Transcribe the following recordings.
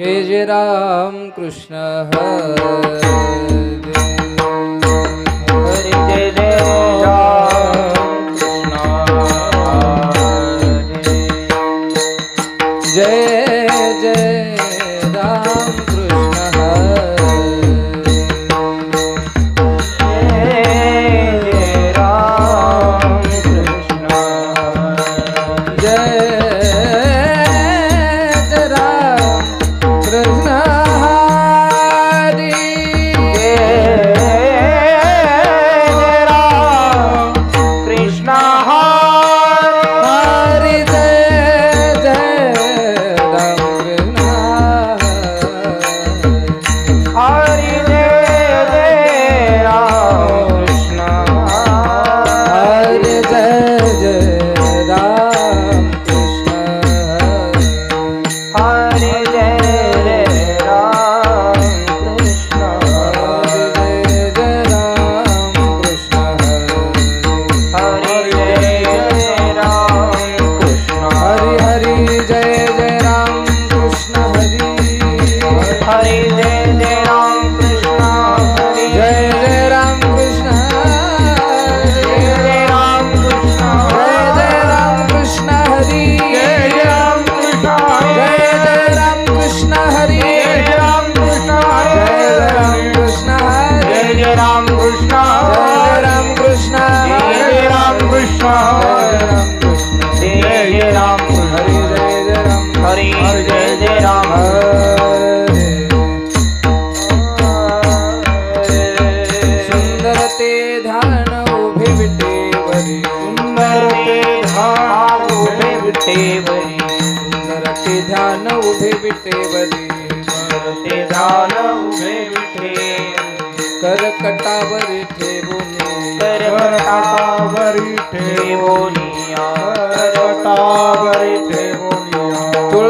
जय जय राम कृष्ण हरे हरे जय। जय सुंदर ते धारण उभे विटेवरी सुंदर ते धान उभे ते ध्यान उभे विटेवरी ते धान उभे विटे करकटावरी ठेवून करकटावरी ठेवून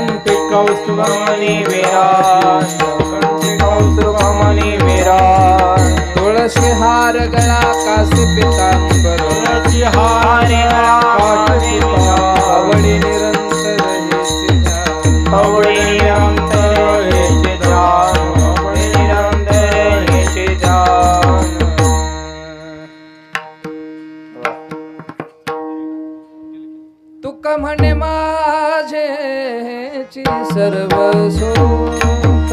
कंठे कौस्तुभमणी विराज कंठे कौस्तुभमणी विराज तुळशी हार गळा काशी पितांबर तुळशी हार गळा माझेची सर्व सुख.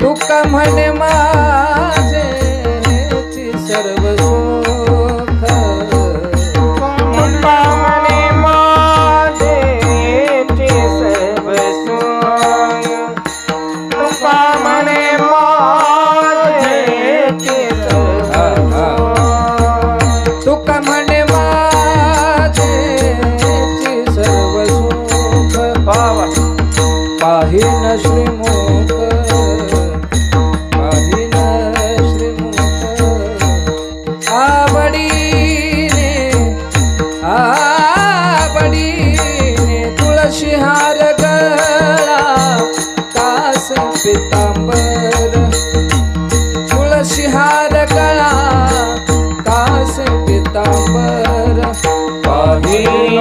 तुका म्हणे मा